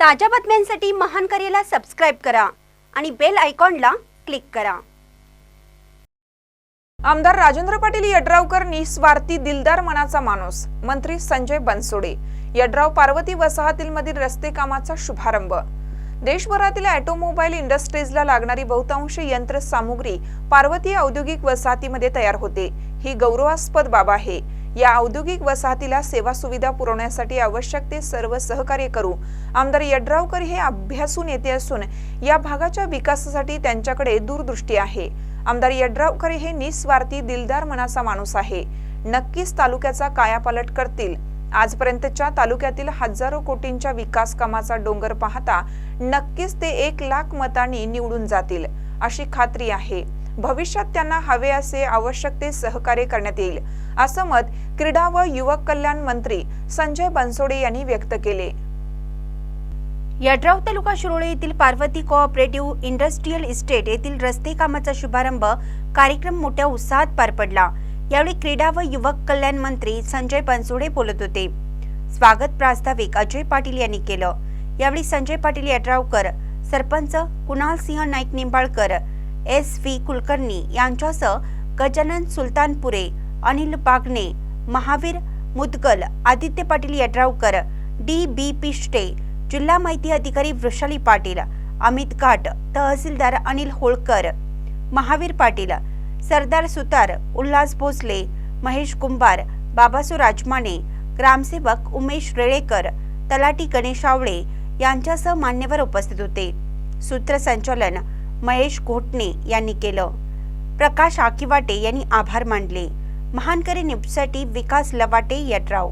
ताज्या बातम्यांसाठी महान करेला सबस्क्राईब करा आणि बेल आयकॉनला क्लिक करा. आमदार राजेंद्र पाटील यड्रावकर निस्वार्थी दिलदार मनाचा माणूस मंत्री संजय बनसोडे. यड्राव पार्वती वसाहतीमधील रस्ते कामाचा शुभारंभ. देशभरातील ऑटोमोबाईल इंडस्ट्रीजला लागणारी बहुतांश यंत्र सामुग्री पार्वती औद्योगिक वसाहतीमध्ये तयार होते. ही गौरवास्पद बाब आहे. या औद्योगिक वसाहतीला सेवा सुविधा पुरवण्यासाठी आवश्यक ते सर्व सहकार्य करू. आमदार यड्रावकर हे अभ्यासू नेते असून या भागाच्या विकासासाठी त्यांच्याकडे दूरदृष्टी आहे. आमदार यड्रावकर हे निस्वार्थी दिलदार मनाचा माणूस आहे. नक्कीच तालुक्याचा कायापालट करतील. आजपर्यंतच्या तालुक्यातील हजारो कोटींच्या विकास कामाचा डोंगर पाहता नक्कीच ते एक लाख मतांनी निवडून जातील अशी खात्री आहे. भविष्यात त्यांना हवे असे आवश्यक ते सहकार्य करण्यात येईल असं मत क्रीडा व युवक कल्याण मंत्री संजय बनसोडे यांनी व्यक्त केले. यड्राव तालुका शिरोळे येथील पार्वती कोऑपरेटिव्ह इंडस्ट्रीयल इस्टेट येथील रस्ते कामाचा शुभारंभ कार्यक्रम मोठ्या उत्साहात पार पडला. यावेळी क्रीडा व युवक कल्याण मंत्री संजय बनसोडे बोलत होते. स्वागत प्रास्ताविक अजय पाटील यांनी केलं. यावेळी संजय पाटील यड्रावकर सरपंच कुणाल सिंह नाईक निंबाळकर एस व्ही कुलकर्णी यांच्यासह गजानन सुलतानपुरे अनिल बागणे महावीर मुदगल आदित्य पाटील यड्रावकर डी बी पिष्टे जिल्हा माहिती अधिकारी वृषाली पाटील अमित घाट तहसीलदार अनिल होळकर महावीर पाटील सरदार सुतार उल्हास भोसले महेश कुंभार बाबासू राजमाने ग्रामसेवक उमेश रेळेकर तलाटी गणेश आवळे यांच्यासह मान्यवर उपस्थित होते. सूत्रसंचालन महेश घोटणे यांनी केलं. प्रकाश आकिवाटे यांनी आभार मानले. महानकरी न्यूजसाठी विकास लवाटे यड्राव